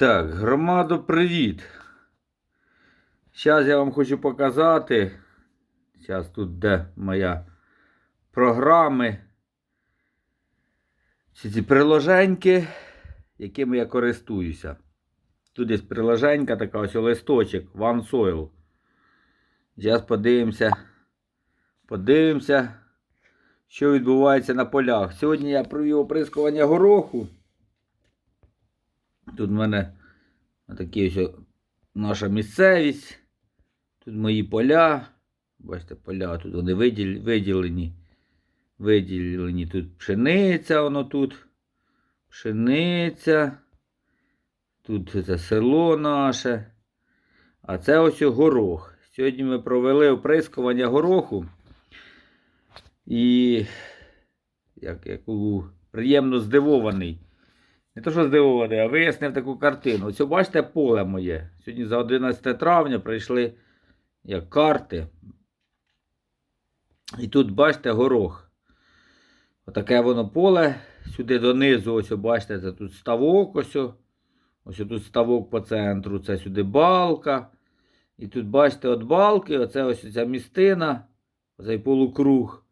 Так, громадо, привіт. Зараз я вам хочу показати. Зараз тут де моя програми. Ці ці приложеньки, якими я користуюся. Тут є приложенька така ось листочок OneSoil. Зараз подивимося. Подивимося, що відбувається на полях. Сьогодні я провів оприскування гороху. Тут в мене такі ось наша місцевість. Тут мої поля. Бачите, поля тут вони виділені. Виділені тут пшениця, воно тут. Пшениця. Тут це село наше. А це ось горох. Сьогодні ми провели оприскування гороху. І як, як приємно здивований. Не то, що здивований, а вияснив таку картину. Ось бачите поле моє. Сьогодні за 11 травня прийшли як карти. І тут бачите горох. Отаке воно поле. Сюди донизу, ось бачите, це тут ставок. Ось, ось тут ставок по центру, це сюди балка. І тут бачите от балки, оце ось ця містина, оцей полукруг.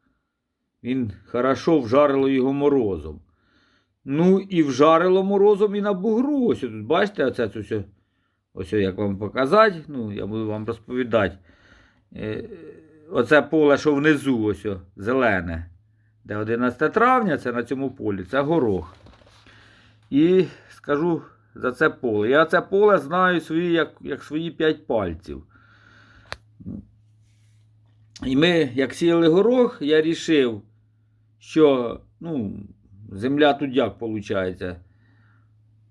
Він хорошо вжарило його морозом. Ну і вжарило морозом і на бугру. Ось тут, бачите, оце тут все. Ось як вам показати. Ну, я буду вам розповідати. Е, Оце поле, що внизу, ось о, зелене. Де 11 травня, це на цьому полі, це горох. І скажу за це поле. Я це поле знаю свої, як, як свої 5 пальців. І ми, як сіяли горох, я рішив, що ну, земля тут як виходить?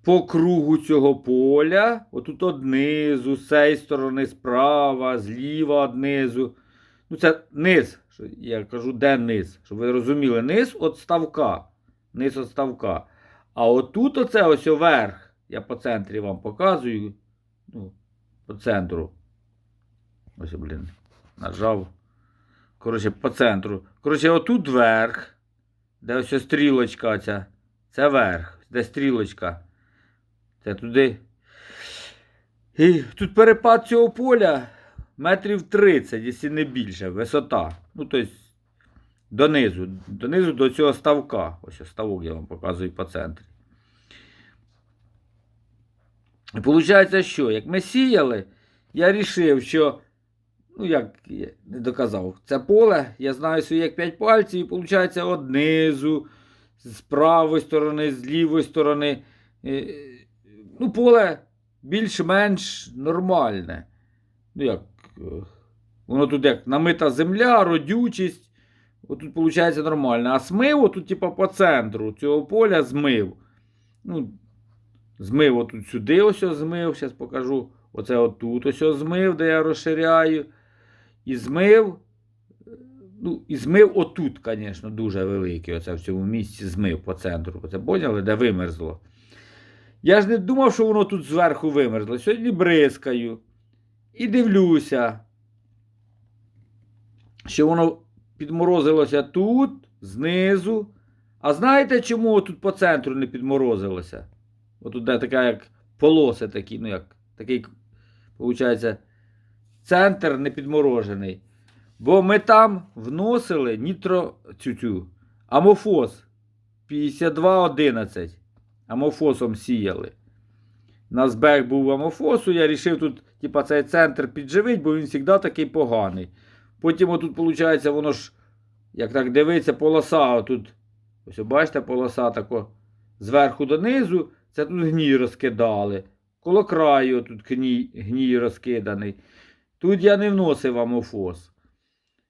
По кругу цього поля, отут однизу, з цієї сторони справа, зліва однизу. Ну, це низ. Я кажу, де низ? Щоб ви розуміли, низ от ставка. Низ от ставка. А отут оце ось верх. Я по центрі вам показую. Ну, по центру. Ось, блін, нажав. Коротше, по центру. Коротше, отут верх, де ось стрілочка ця. Це верх, де стрілочка. Це туди. І тут перепад цього поля метрів 30, якщо не більше, висота. Ну, тобто, донизу, донизу до цього ставка. Ось ставок я вам показую по центрі. І виходить, що, як ми сіяли, я вирішив, що, ну як не доказав, це поле, я знаю своє як 5 пальців, і виходить однизу, з правої сторони, з лівої сторони. е, Ну, поле більш-менш нормальне. Ну, як, е, воно тут як намита земля, родючість. Отут виходить нормально. А смив, отут, типа, по центру цього поля змив. Ну, Змив отут сюди ось змив, зараз покажу. Оце отут ось змив, де я розширяю. І змив. Ну, і змив отут, звісно, дуже великий. Оце в цьому місці змив по центру. Оце поняли, де вимерзло. Я ж не думав, що воно тут зверху вимерзло. Сьогодні бризкаю. І дивлюся, що воно підморозилося тут, знизу. А знаєте, чому тут по центру не підморозилося? Отут де така як полоси такі, ну як такий, виходить, центр не підморожений. Бо ми там вносили нітро цю амофос 5211. Амофосом сіяли. На збег був амофосу, я вирішив тут, типа, цей центр підживити, бо він завжди такий поганий. Потім отут, виходить, воно ж, як так дивиться, полоса отут. Ось бачите, полоса тако зверху донизу, це тут гній розкидали. Коло краю тут гній розкиданий. Тут я не вносив амофос.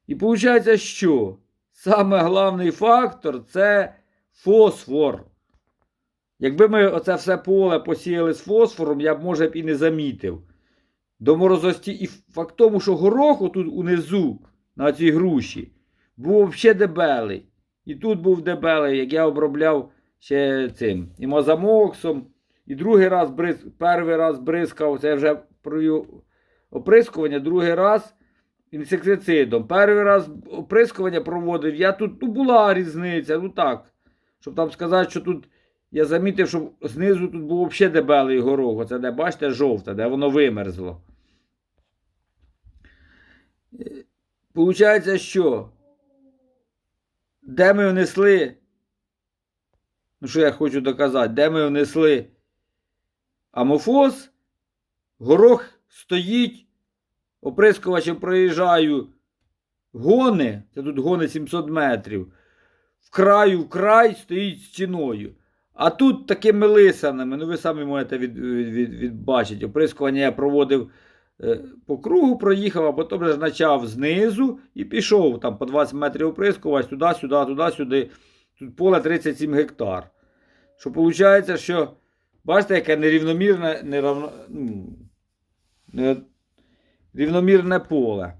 І виходить, що? Саме головний фактор це фосфор. Якби ми оце все поле посіяли з фосфором, я б, може б і не замітив. До морозості і факт тому, що горох тут унизу, на цій груші, був взагалі дебелий. І тут був дебелий, як я обробляв ще цим імозамоксом. І другий раз бриз, перший раз бризкав, це я вже провів оприскування, другий раз інсектицидом. Перший раз оприскування проводив. Я тут ну, була різниця, ну так. Щоб там сказати, що тут я замітив, що знизу тут був взагалі дебелий горох. Оце де, бачите, жовте, де воно вимерзло. Получається, що? Де ми внесли? Ну, що я хочу доказати, де ми внесли амофос, горох стоїть, оприскувачем проїжджаю гони, це тут гони 700 метрів, в краю в край стоїть стіною. А тут такими лисанами, ну ви самі можете від, від, від, відбачити, оприскування я проводив е, по кругу, проїхав, а потім вже почав знизу і пішов там по 20 метрів оприскувач, туди, сюди, туди, сюди. Тут поле 37 гектар. Що виходить, що бачите, яке нерівномірне, неравно, ну, рівномірне поле.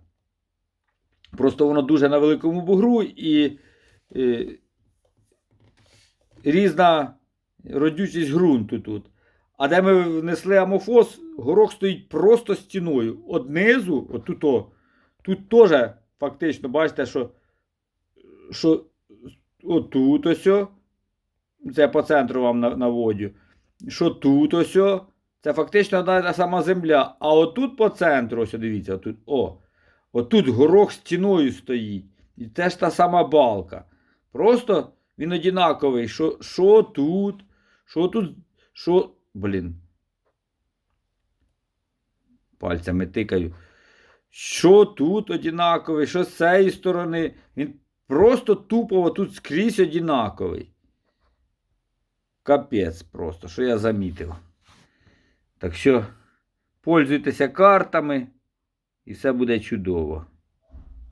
Просто воно дуже на великому бугру і, е, різна родючість ґрунту тут. А де ми внесли амофос, горох стоїть просто стіною. От низу, от тут, теж фактично, бачите, що, що отут ось, це по центру вам наводю, що тут ось, це фактично одна та сама земля. А отут по центру, ось дивіться, отут, о, отут горох стіною стоїть. І це ж та сама балка. Просто він однаковий. Що, що тут, що тут, що. Блін. Пальцями тикаю. Що тут однаковий, що з цієї сторони. Він просто тупо тут скрізь однаковий. Капець просто, що я замітив. Так що, пользуйтеся картами, і все буде чудово.